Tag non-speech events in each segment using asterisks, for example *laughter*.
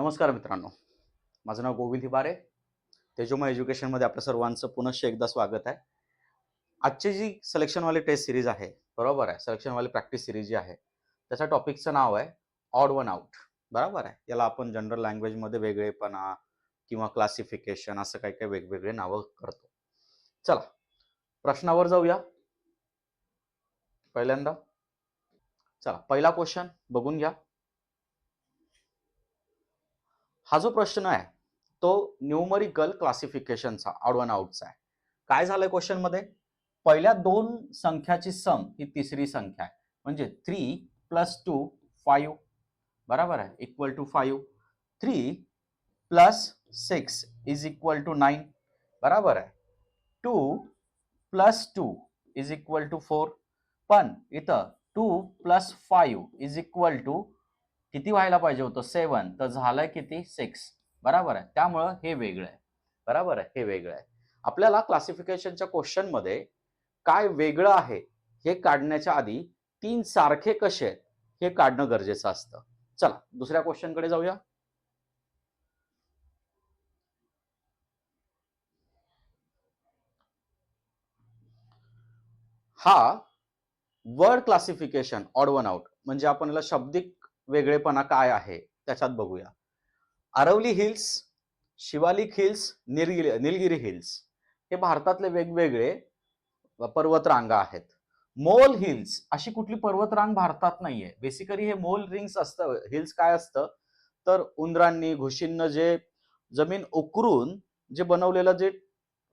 नमस्कार मित्रांनो. माझं नाव गोविंद हिबारे. तेजोमा एज्युकेशनमध्ये आपल्या सर्वांचं पुनश्च एकदा स्वागत आहे. आजची जी सिलेक्शनवाली टेस्ट सिरीज आहे बरोबर आहे? सिलेक्शनवाली प्रॅक्टिस सिरीज जी आहे त्याच्या टॉपिकचं नाव आहे ऑड वन आउट बरोबर आहे? याला आपण जनरल लँग्वेजमध्ये वेगळेपणा किंवा क्लासिफिकेशन असं काही काही वेगवेगळे नावं करतो. चला प्रश्नावर जाऊया. पहिल्यांदा. चला पहिला क्वेश्चन बघून घ्या. हा जो प्रश्न आहे तो न्यूमरिकल क्लासिफिकेशनचा आउट वन आउटचा आहे. काय झालंय क्वेश्चनमध्ये पहिल्या दोन संख्याची सम ही तिसरी संख्या आहे. म्हणजे थ्री प्लस टू फाईव्ह बरोबर आहे? Equal to five three plus six is equal to nine बरोबर आहे? Two plus two is equal to four पण इथं two plus five is equal to किती व्हायला पाहिजे होतं? सेवन तर झालंय किती? सिक्स. बरोबर आहे. त्यामुळं हे वेगळं आहे. बरोबर आहे. हे वेगळं आहे. आपल्याला क्लासिफिकेशनच्या क्वेश्चनमध्ये काय वेगळं आहे हे काढण्याच्या आधी तीन सारखे कसे आहेत हे काढणं गरजेचं असतं. चला दुसऱ्या क्वेश्चनकडे जाऊया. हा word classification odd one out म्हणजे आपण याला शब्दिक वेगळेपणा काय आहे त्याच्यात बघूया. Aravalli hills Shivalik hills Nilgiri Nilgiri hills हे भारतातले वेगवेगळे पर्वतरांगा आहेत. मोल हिल्स अशी कुठली पर्वतरांग भारतात नाहीये. बेसिकली हे मोल रिंग्स असतं हिल्स काय असतं? तर उंदरांनी घुशींना जे जमीन उकरून जे बनवलेलं जे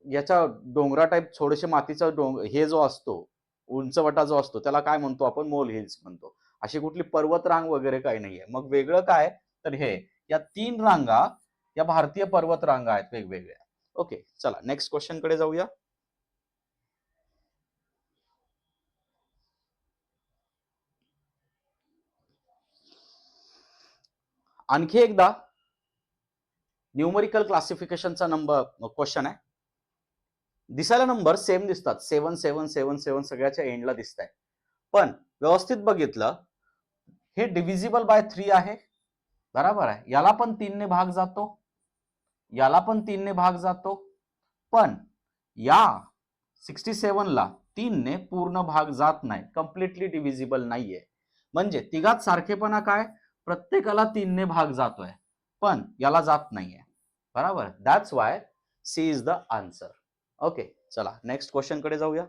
याच्या डोंगरा टाईप छोडेसे मातीचा डोंग हे जो असतो उंचवटा जो असतो त्याला काय म्हणतो आपण? मोल हिल्स म्हणतो. अशी कुठली पर्वतरांग वगैरे काही नाहीये. मग वेगळं काय? तर हे या तीन रांगा या भारतीय पर्वत रांगा आहेत वेगवेगळ्या. ओके चला नेक्स्ट क्वेश्चनकडे जाऊया. आणखी एकदा न्यूमरिकल क्लासिफिकेशनचा नंबर क्वेश्चन आहे. दिसायला नंबर सेम दिसतात. सेवन सेवन सेवन सेवन सगळ्याच्या एंडला दिसत आहे पण व्यवस्थित बघितलं हे डिव्हिजिबल बाय थ्री आहे. बरोबर आहे. याला पण तीनने भाग जातो. याला पण तीनने भाग जातो. पण या सिक्स्टी सेवनला तीनने पूर्ण भाग जात नाही. कम्प्लिटली डिव्हिजिबल नाहीये. म्हणजे तिघात सारखेपणा काय? प्रत्येकाला तीनने भाग जातोय. पण याला जात नाहीये. बरोबर? That's why C is the answer okay चला. नेक्स्ट क्वेश्चनकडे जाऊया.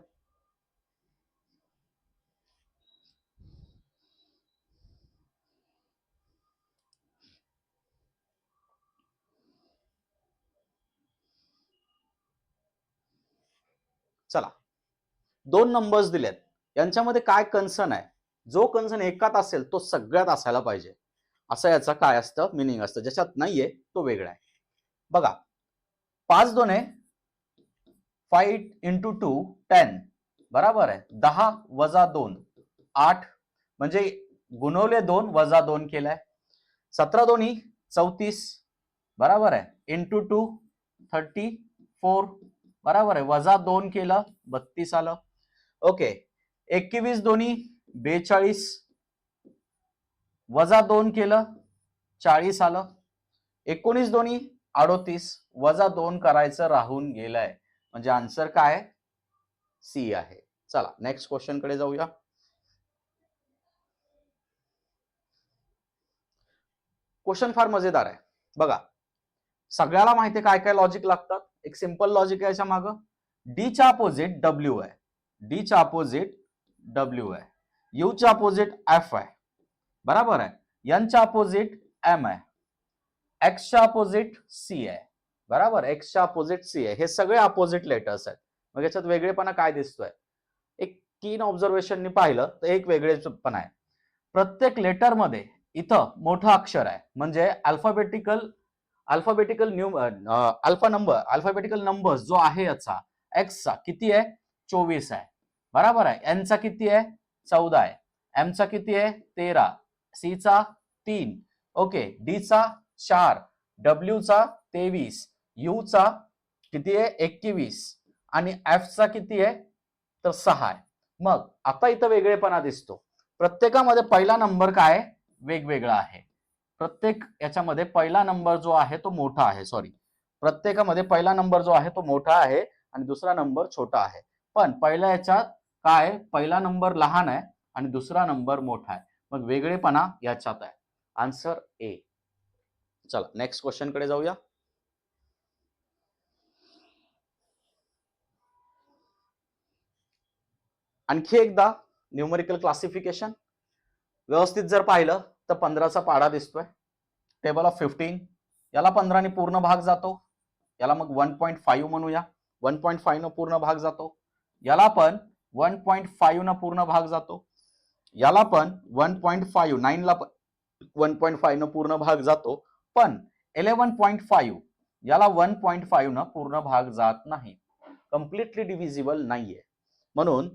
चला. दोन नंबर्स दिलेत. यांच्यामध्ये काय कन्सर्न आहे? जो कन्सर्न एकात असेल तो सगळ्यात असायला पाहिजे. असं याचा काय असतं? मिनिंग असतं. ज्याच्यात नाहीये तो वेगळा आहे. बघा. पाच दोन आहे. फाईट इंटू टू टेन बराबर आहे. दहा वजा दोन. आठ. म्हणजे गुणवले दोन वजा दोन केलाय. सतरा दोन्ही चौतीस. बराबर आहे. इंटू टू थर्टी फोर बराबर आहे. वजा दोन केलं बत्तीस आलं. ओके. एकवीस दोन्ही बेचाळीस. वजा दोन केलं चाळीस आलं. एकोणीस दोन्ही अडोतीस. वजा दोन करायचं राहून गेलंय. म्हणजे आन्सर काय? सी आहे. चला नेक्स्ट क्वेश्चनकडे जाऊया. क्वेश्चन फार मजेदार आहे. बघा सगळ्याला माहिती काय काय लॉजिक लागतात? एक सिंपल लॉजिक आहे याच्या मागं. डीच्या अपोजिट डब्ल्यू आहे. डीच्या अपोजिट डब्ल्यू आहे. यूच्या अपोजिट एफ आहे. बराबर आहे. यांच्या अपोजिट एम आहे. एक्सच्या अपोजिट सी आहे. बराबर? एक्सच्या अपोजिट सी आहे. हे सगळे अपोजिट लेटर्स आहेत. मग याच्यात वेगळेपणा काय दिसतोय? एक तीन ऑब्झर्वेशननी पाहिलं तर एक वेगळेपणा आहे. प्रत्येक लेटरमध्ये इथं मोठं अक्षर आहे. म्हणजे alphabetical alphabetical new alpha number alphabetical number जो आहे याचा एक्सचा किती आहे? चोवीस आहे. बराबर आहे. एनचा किती आहे? चौदा आहे. एमचा किती आहे? तेरा. सीचा तीन. ओके डीचा चार. डब्ल्यूचा तेवीस. यूचा किती आहे? एकवीस. आणि एफचा किती आहे? तर सहा आहे. मग आता इथं वेगळेपणा दिसतो. प्रत्येकामध्ये पहिला नंबर काय? वेगवेगळा आहे. प्रत्येक याच्यामध्ये पहिला नंबर जो आहे तो मोठा आहे सॉरी प्रत्येकामध्ये पहिला नंबर जो आहे तो मोठा आहे आणि दुसरा नंबर छोटा आहे. पण पहिल्या याच्यात काय पहिला नंबर लहान आहे आणि दुसरा नंबर मोठा आहे. मग वेगळेपणा याच्यात आहे. आन्सर ए चला नेक्स्ट क्वेश्चनकडे जाऊया. आणखी एकदा न्यूमरिकल क्लासिफिकेशन व्यवस्थित जर पाहिलं तर पंधराचा पाडा दिसतोय. टेबल ऑफ फिफ्टीन याला पंधराने पूर्ण भाग जातो. याला मग वन पॉईंट फाईव्ह म्हणूया. वन पॉईंट फाईव्ह न पूर्ण भाग जातो. याला पण वन पॉईंट फाईव्ह न पूर्ण भाग जातो. याला पण वन पॉईंट फाईव्ह नाईनला पण वन पॉईंट फाईव्ह न पूर्ण भाग जातो. पण इलेवन पॉईंट फाईव्ह याला वन पॉईंट फाईव्ह न पूर्ण भाग जात नाही. कम्प्लिटली डिव्हिजिबल नाहीये. म्हणून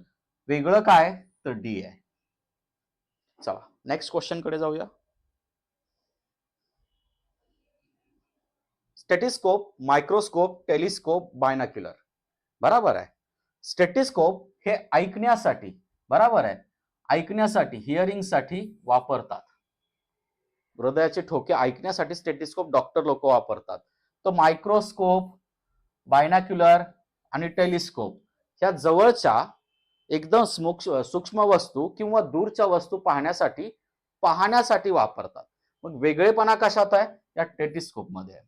वेगळं काय? तर डी आहे. चला. नेक्स्ट क्वेश्चनकडे जाऊया. स्टेटिस्कोप मायक्रोस्कोप टेलिस्कोप बायनाक्युलर बरोबर आहे. स्टेटिस्कोप हे ऐकण्यासाठी बरोबर आहे. ऐकण्यासाठी हिअरिंगसाठी वापरतात. हृदयाचे ठोके ऐकण्यासाठी स्टेटिस्कोप डॉक्टर लोक वापरतात. तो मायक्रोस्कोप बायनाक्युलर आणि टेलिस्कोप ह्या जवळच्या एकदम स्मोक्ष सूक्ष्म वस्तू किंवा दूरच्या वस्तू पाहण्यासाठी पाहण्यासाठी वापरतात. मग वेगळेपणा कशात आहे? या टेटिस्कोपमध्ये आहे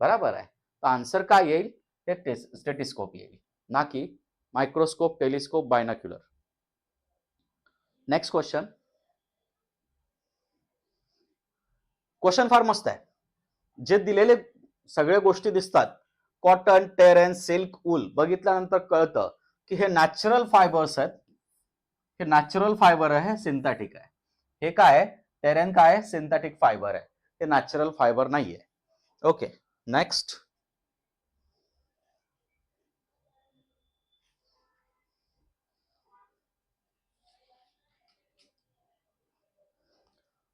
बरोबर आहे? तर आन्सर काय येईल? ते स्टेटिस्कोप येईल. ना की microscope telescope binocular next question question फार मस्त आहे. जे दिलेले सगळे गोष्टी दिसतात. कॉटन टेरेन सिल्क उल बघितल्यानंतर कळतं. की हे नॅचरल फायबर्स आहेत. हे नॅचरल फायबर आहे सिंथेटिक आहे. हे काय टेरेन काय आहे? सिंथेटिक फायबर आहे. ते नॅचरल फायबर नाहीये. ओके नेक्स्ट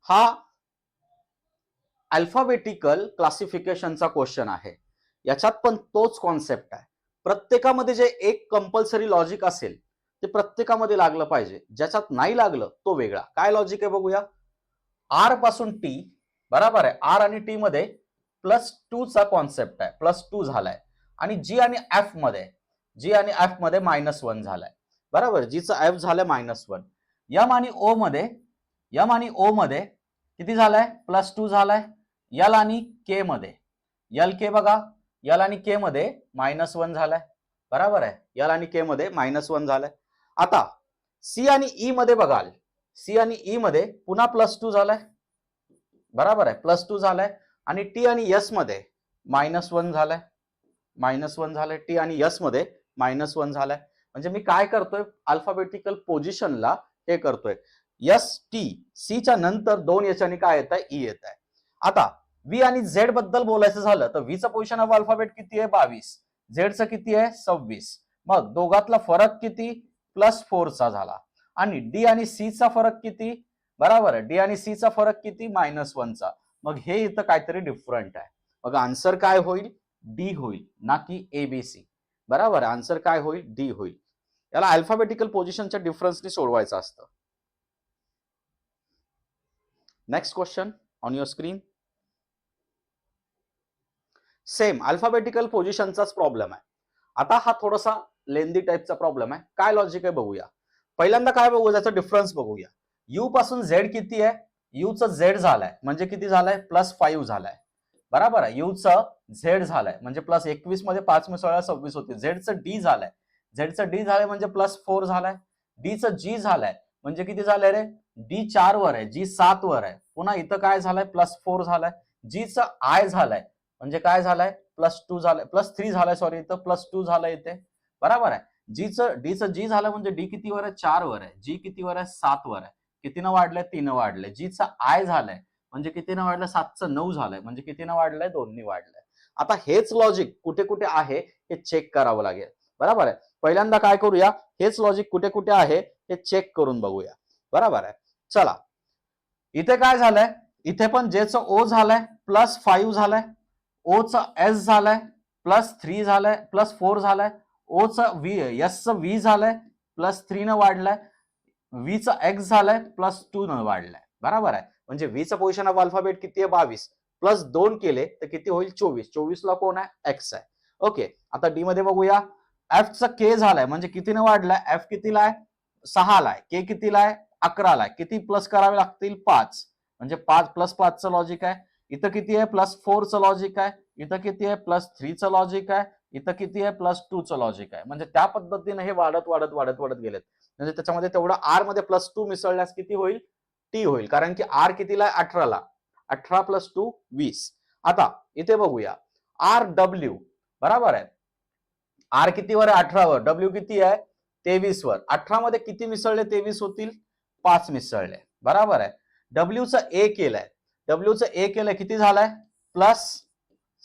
हा अल्फाबेटिकल क्लासिफिकेशनचा क्वेश्चन आहे. याच्यात पण तोच कॉन्सेप्ट आहे. प्रत्येकामध्ये जे एक कंपल्सरी लॉजिक असेल ते प्रत्येकामध्ये लागलं पाहिजे. ज्याच्यात नाही लागलं तो वेगळा. काय लॉजिक आहे बघूया? आरपासून टी बरोबर आहे. आर आणि टी मध्ये प्लस टू चा कॉन्सेप्ट आहे. प्लस टू झालाय. आणि जी आणि एफमध्ये जी आणि एफमध्ये मायनस वन झालाय. बरोबर? जीचं एफ झालंय मायनस वन यम आणि ओ मध्ये यम आणि ओ मध्ये किती झालाय? प्लस टू झालाय. यल आणि के मध्ये. यल के बघा. यल आणि के मध्ये मायनस वन झालाय. बरोबर आहे? यल आणि के मध्ये मायनस वन झालाय. आता सी आणि ई मध्ये बघाल. सी आणि ई मध्ये पुन्हा प्लस टू झालाय. बरोबर आहे? प्लस टू झालाय. आणि टी आणि यसमध्ये मायनस वन झालाय. मायनस वन झालंय. टी आणि यसमध्ये मायनस वन झालाय. म्हणजे मी काय करतोय? अल्फाबेटिकल पोझिशनला हे करतोय. यस टी सीच्या नंतर दोन याच्याने काय येत आहे e ई येत आहे आता व्ही आणि झेडबद्दल बोलायचं झालं तर व्हीचं पोझिशन ऑफ अल्फाबेट किती आहे? बावीस. झेडचं किती आहे? सव्वीस. मग दोघातला फरक किती? प्लस फोरचा झाला. आणि डी आणि सी चा फरक किती? बरोबर आहे. डी आणि सी चा फरक किती? मायनस वनचा मग हे इथं काहीतरी डिफरंट आहे. मग आन्सर काय होईल? डी होईल ना की ए बी सी बरोबर आन्सर काय होईल? डी होईल. याला अल्फाबेटिकल पोझिशनच्या डिफरन्सनी सोडवायचं असतं. Next question on your screen same alphabetical पोझिशनचाच problem आहे. आता हा थोडासा लेंदी टाईपचा प्रॉब्लेम आहे. काय लॉजिक आहे बघूया. पहिल्यांदा काय बघू त्याचा डिफरन्स बघूया. यू पासून झेड किती आहे? यूचं झेड झालाय. म्हणजे किती झालाय? प्लस फाईव्ह झालाय. बरोबर आहे? यूचं झेड झालाय. म्हणजे प्लस एकवीसमध्ये पाच मिसळा सव्वीस होते. झेडचं डी झालंय. झेडचं डी झालंय म्हणजे प्लस फोर झालाय. डीचं जी झालंय. म्हणजे किती झालंय रे? डी चार वर आहे. जी सात वर आहे. पुन्हा इथं काय झालंय? प्लस फोर झालाय. जीचं आय झालंय. म्हणजे काय झालंय? प्लस टू झालंय. प्लस थ्री झालंय सॉरी इथं. प्लस टू झालंय इथे. बरोबर आहे. जीचं डीचं जी झालं म्हणजे डी किती वर आहे? चार वर आहे. जी किती वर आहे? सात वर आहे. कितीनं वाढलंय? तीन वाढलंय. जीचं आय झालंय म्हणजे कितीनं वाढलं सातचं नऊ झालंय म्हणजे कितीनं वाढलंय? दोन्ही वाढलंय. आता हेच लॉजिक कुठे कुठे आहे? हे चेक करावं लागेल. बरोबर आहे? पहिल्यांदा काय करूया? हेच लॉजिक कुठे कुठे आहे? हे चेक करून बघूया. बरोबर आहे? चला. इथे काय झालंय? इथे पण जेचं ओ झालंय. प्लस फाईव्ह झालंय. ओचं एस झालंय प्लस थ्री झालंय प्लस फोर झालंय. ओचं व्ही एसचं व्ही झालंय प्लस थ्रीनं वाढलंय. व्हीचं एक्स झालंय प्लस टू न वाढलंय. बरोबर आहे? म्हणजे व्हीचं पोझिशन ऑफ अल्फाबेट किती आहे? बावीस. प्लस दोन केले तर किती होईल? चोवीस. चोवीस ला कोण आहे? एक्स आहे. ओके. आता डी मध्ये बघूया. एफ चा के झालाय म्हणजे कितीनं वाढलाय? एफ कितीला आहे? सहाला आहे. के कितीला आहे? अकराला आहे. किती प्लस करावे लागतील? पाच. म्हणजे पाच प्लस पाचचं लॉजिक आहे. इथं किती आहे? प्लस फोरचं लॉजिक आहे. इथं किती आहे? प्लस थ्रीचं लॉजिक आहे. इथं किती आहे? प्लस टूचं लॉजिक आहे. म्हणजे त्या पद्धतीने हे वाढत वाढत वाढत वाढत गेलेत. म्हणजे त्याच्यामध्ये तेवढं आरमध्ये प्लस टू मिसळल्यास किती होईल? टी होईल. कारण की आर कितीला आहे? अठराला. अठरा प्लस टू वीस. आता इथे बघूया. आर डब्ल्यू बरोबर आहे. आर कितीवर आहे? अठरावर. डब्ल्यू किती आहे? तेवीस वर अठरा मध्ये किती मिसळले? तेवीस होतील? पाच मिसळले. बरोबर आहे. डब्ल्यूचं ए केलाय. डब्ल्यूचं ए केलंय किती झालंय? प्लस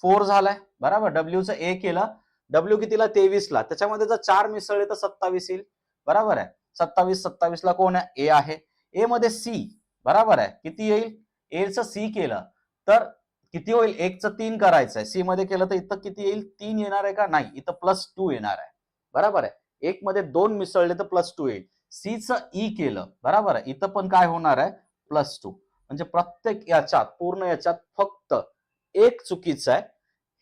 फोर झालाय. बरोबर? डब्ल्यूचं ए केलं. डब्ल्यू कितीला? तेवीस ला त्याच्यामध्ये जर चार मिसळले तर सत्तावीस येईल. बरोबर आहे? सत्तावीस सत्तावीस ला कोण आहे? ए आहे. ए मध्ये सी बरोबर आहे? किती येईल? एचं सी केलं. तर किती होईल? एकचं तीन करायचं आहे सी मध्ये केलं तर इथं किती येईल? तीन येणार आहे का? नाही. इथं प्लस टू येणार आहे. बरोबर आहे? एक मध्ये दोन मिसळले तर प्लस टू येईल. सीचं ई e केलं. बरोबर आहे? इथं पण काय होणार आहे? प्लस टू म्हणजे प्रत्येक याच्यात पूर्ण याच्यात फक्त एक चुकीचं आहे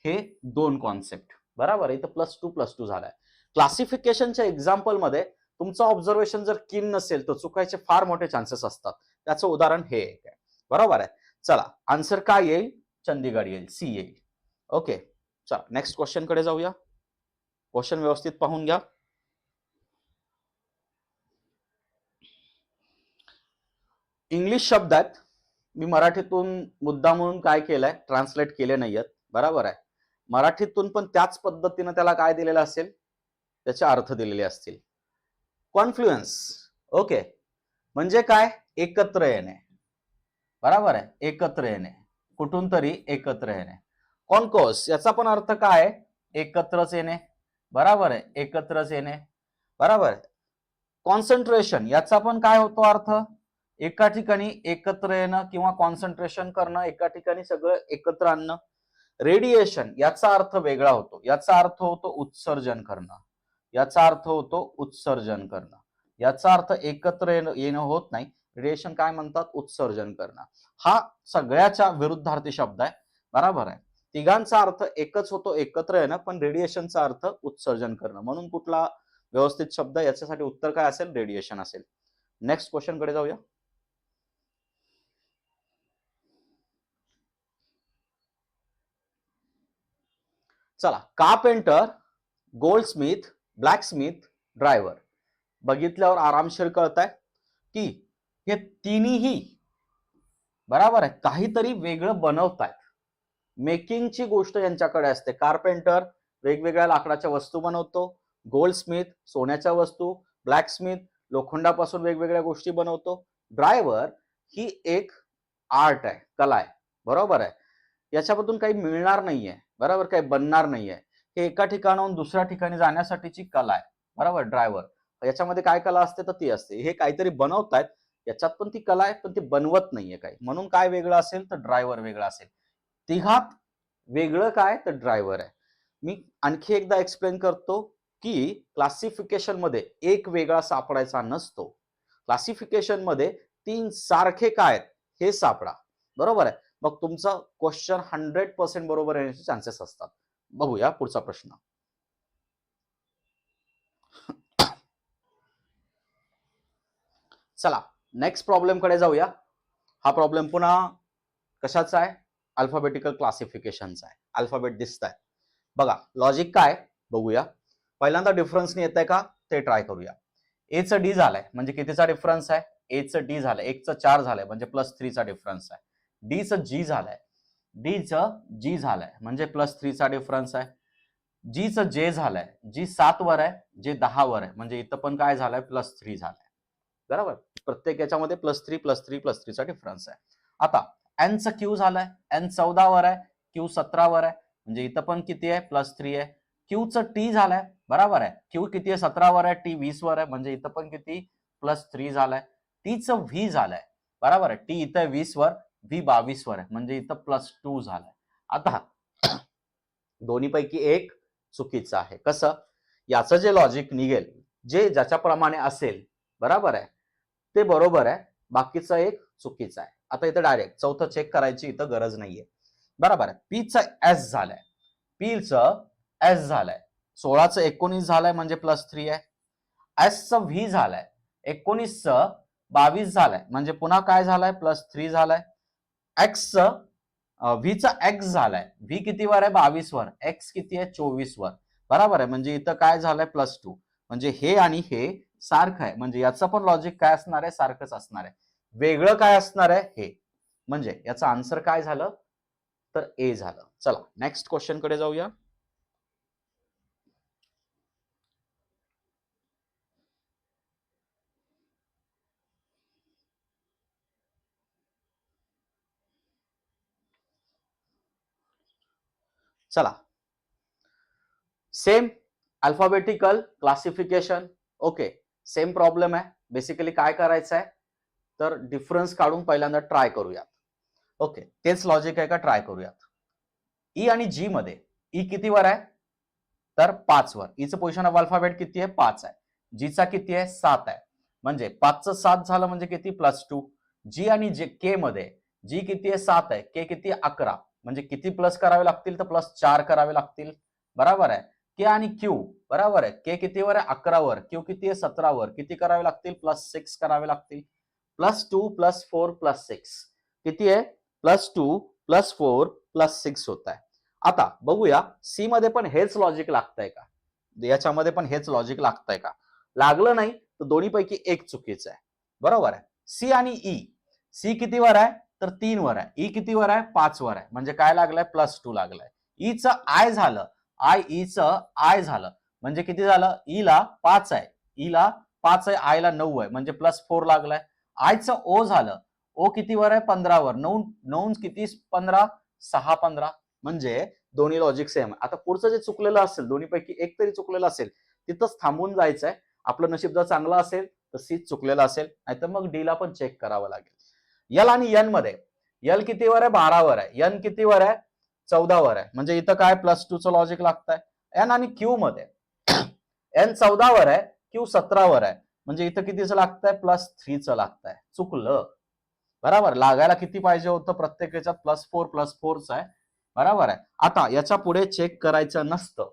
हे दोन कॉन्सेप्ट बरोबर? आहे इथं प्लस टू प्लस टू झालाय. क्लासिफिकेशनच्या एक्झाम्पलमध्ये तुमचं ऑब्झर्वेशन जर किन नसेल तर चुकायचे फार मोठे चान्सेस असतात. त्याचं उदाहरण हे एक आहे. बरोबर आहे? चला आन्सर काय येईल? चंदीगड येईल. सी येईल. ओके चला नेक्स्ट क्वेश्चनकडे जाऊया. क्वेश्चन व्यवस्थित पाहून घ्या. इंग्लिश शब्द आहेत. मी मराठीतून मुद्दा म्हणून काय केलंय ट्रान्सलेट केले नाहीयेत. बरोबर आहे. मराठीतून पण त्याच पद्धतीनं त्याला काय दिलेलं असेल? त्याचे अर्थ दिलेले असतील. कॉन्फ्लुएन्स ओके म्हणजे काय? एकत्र येणे. बरोबर आहे. एकत्र येणे. कुठून तरी एकत्र येणे. कॉन्कोस याचा पण अर्थ काय? एकत्रच येणे. बरोबर आहे. एकत्रच येणे. बरोबर आहे. कॉन्सन्ट्रेशन याचा पण काय होतो अर्थ? एका ठिकाणी एकत्र येणं किंवा कॉन्सन्ट्रेशन करणं एका ठिकाणी सगळं एकत्र आणणं रेडिएशन याचा अर्थ वेगळा होतो. याचा अर्थ होतो उत्सर्जन करणं. याचा अर्थ होतो उत्सर्जन करणं. याचा अर्थ एकत्र येणं येणं होत नाही. रेडिएशन काय म्हणतात? उत्सर्जन करणं. हा सगळ्याच्या विरुद्धार्थी शब्द आहे. बरोबर आहे? तिघांचा अर्थ एकच होतो एकत्र येणं पण रेडिएशनचा अर्थ उत्सर्जन करणं. म्हणून कुठला व्यवस्थित शब्द याच्यासाठी उत्तर काय असेल? रेडिएशन असेल. नेक्स्ट क्वेश्चनकडे जाऊया. चला कार्पेंटर गोल्डस्मिथ ब्लॅकस्मिथ ड्रायव्हर बघितल्यावर आरामशीर कळत आहे की हे तिन्ही बरोबर आहे काहीतरी वेगळं बनवतायत. मेकिंगची गोष्ट यांच्याकडे असते. कार्पेंटर वेगवेगळ्या लाकडाच्या वस्तू बनवतो गोल्डस्मिथ सोन्याच्या वस्तू ब्लॅकस्मिथ लोखंडापासून वेगवेगळ्या गोष्टी बनवतो. ड्रायव्हर ही एक आर्ट आहे कला आहे. बरोबर आहे. याच्यामधून काही मिळणार नाहीये. बरोबर काही बनणार नाहीये. हे एका ठिकाणाहून दुसऱ्या ठिकाणी जाण्यासाठीची कला आहे. बरोबर? ड्रायव्हर याच्यामध्ये काय कला असते तर ती असते. हे काहीतरी बनवतायत. याच्यात पण ती कला आहे पण ती बनवत नाहीये काही. म्हणून काय वेगळं असेल तर ड्रायव्हर वेगळा असेल. तिघात वेगळं काय तर ड्रायव्हर आहे. मी आणखी एकदा एक्सप्लेन करतो की क्लासिफिकेशनमध्ये एक वेगळा सापडायचा नसतो. क्लासिफिकेशनमध्ये तीन सारखे काय आहेत हे सापडा. बरोबर आहे? मग तुमचा क्वेश्चन हंड्रेड पर्सेंट बरोबर येण्याचे चान्सेस असतात. बघूया पुढचा प्रश्न. चला नेक्स्ट प्रॉब्लेमकडे जाऊया. हा प्रॉब्लेम पुन्हा कशाचा आहे? अल्फाबेटिकल क्लासिफिकेशनचा आहे. अल्फाबेट दिसत आहे. बघा लॉजिक काय? बघूया. पहिल्यांदा डिफरन्स येत आहे का? ते ट्राय करूया. एचं डी झालंय. म्हणजे कितीचा डिफरन्स आहे? एचं डी झालंय. एकचं चार झालंय. म्हणजे प्लस थ्रीचा डिफरन्स आहे. डीचं जी झालंय. डीचं जी झालंय. म्हणजे प्लस थ्रीचा डिफरन्स आहे. जीचं जे झालंय जी सात वर आहे जे दहा वर आहे. म्हणजे इथं पण काय झालंय? प्लस थ्री झालंय. बरोबर? प्रत्येक याच्यामध्ये plus three plus three plus थ्रीचा difference आहे. आता एनचं क्यू झालंय. एन चौदा वर आहे. क्यू सतरा वर आहे. म्हणजे इथं पण किती आहे? प्लस थ्री आहे. क्यूचं टी झालंय. बरोबर आहे. क्यू किती आहे? सतरा वर आहे. टी वीस वर आहे. म्हणजे इथं पण किती? प्लस थ्री झालंय. टीचं व्ही झालंय. बरोबर आहे. टी इथं वीस वर. व्ही बावीस वर आहे. म्हणजे इथं प्लस टू झालाय. आता *clears throat* दोन्हीपैकी एक चुकीचं आहे. कसं? याचं जे लॉजिक निघेल जे ज्याच्याप्रमाणे असेल बरोबर आहे? ते बरोबर आहे. बाकीचं एक चुकीचं आहे. आता इथं डायरेक्ट चौथं चेक करायची इथं गरज नाहीये. बरोबर आहे. पीचं एस झालंय. पीचं एस झालंय. सोळाचं एकोणीस झालंय म्हणजे प्लस थ्री आहे. एसचं व्ही झालंय. एकोणीसचं बावीस झालंय. म्हणजे पुन्हा काय झालंय? प्लस थ्री झालंय. एक्सचं व्हीचा एक्स झालाय. व्ही किती वर आहे? बावीस वर. एक्स किती आहे? चोवीस वर. बरोबर आहे? म्हणजे इथं काय झालंय? प्लस टू म्हणजे हे आणि हे सारखं आहे. म्हणजे याचं पण लॉजिक काय असणार आहे? सारखंच असणार आहे. वेगळं काय असणार आहे? हे. म्हणजे याचं आन्सर काय झालं? तर ए झालं. चला नेक्स्ट क्वेश्चनकडे जाऊया. चला. Same alphabetical classification okay same problem आहे. बेसिकली काय करायचं आहे? तर डिफरन्स काढून पहिल्यांदा ट्राय करूयात. ओके तेच लॉजिक आहे का? ट्राय करूयात. ई आणि जी मध्ये e ई कितीवर आहे? तर पाच वर. ईचं पोझिशन ऑफ अल्फाबेट किती आहे? पाच आहे. जीचा किती आहे? सात आहे. म्हणजे पाचचं सात झालं म्हणजे किती? प्लस टू जी आणि जे के मध्ये जी किती आहे? सात आहे. के किती? आहे अकरा. म्हणजे किती प्लस करावे लागतील तर प्लस चार करावे लागतील. बरोबर आहे? के आणि क्यू बरोबर आहे? के कितीवर आहे? अकरावर क्यू किती आहे? सतरावर किती करावे लागतील? प्लस सिक्स करावे लागतील. Plus two plus four plus six किती आहे? Plus two plus four plus six होत आहे. आता बघूया सी मध्ये पण हेच लॉजिक लागतंय का? याच्यामध्ये पण हेच लॉजिक लागतंय का? लागलं नाही तर दोन्हीपैकी एक चुकीचं आहे. बरोबर आहे? सी आणि e. ई सी कितीवर आहे? तर तीन वर आहे. ई कितीवर आहे? पाच वर आहे. म्हणजे काय लागलंय? प्लस टू लागलाय. ईचं आय झालं. आय ईचं आय झालं. म्हणजे किती झालं? ई ला पाच आहे. ई ला पाच आहे आय ला नऊ आहे. म्हणजे प्लस फोर लागलाय. आयचं ओ झालं. ओ कितीवर आहे? पंधरावर नऊ नऊ किती? पंधरा सहा पंधरा. म्हणजे दोन्ही लॉजिक सेम आता पुढचं जे चुकलेलं असेल दोन्हीपैकी एक तरी चुकलेलं असेल तिथंच थांबून जायचंय. आपलं नशीब जर चांगलं असेल तर सीच चुकलेलं असेल. नाहीतर मग डी ला पण चेक करावं लागेल. यल आणि यनमध्ये. यल कितीवर आहे? बारावर आहे. यन कितीवर आहे? चौदावर आहे. म्हणजे इथं काय प्लस टूचं लॉजिक लागतंय? एन आणि क्यू मध्ये. एन चौदावर आहे. क्यू सतरावर आहे. म्हणजे इथं कितीचं लागतंय? प्लस थ्रीचं लागतंय. चुकलं. बरोबर. लागायला किती पाहिजे होतं? प्रत्येक याच्यात प्लस फोर प्लस फोरच आहे. बरोबर आहे. आता याच्यापुढे चेक करायचं नसतं.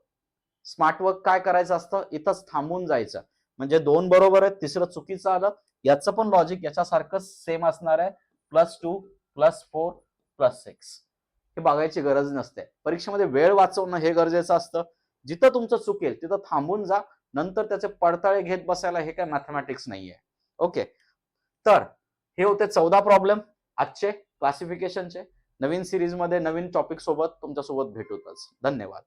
स्मार्ट वर्क काय करायचं असतं? इथंच थांबून जायचं. म्हणजे दोन बरोबर आहे तिसरं चुकीचं आलं. याचं पण लॉजिक याच्यासारखं सेम असणार आहे. Plus two plus four plus six. हे बघायची गरज नसते. परीक्षेमध्ये वेळ वाचवणं हे गरजेचं असतं. जिथं तुमचं चुकेल तिथं थांबून जा. नंतर त्याचे पडताळे घेत बसायला हे काय मॅथमॅटिक्स नाहीये. ओके. तर हे होते चौदा प्रॉब्लेम आजचे क्लासिफिकेशनचे नवीन सिरीजमध्ये नवीन टॉपिक सोबत तुमच्यासोबत भेटूतच. धन्यवाद.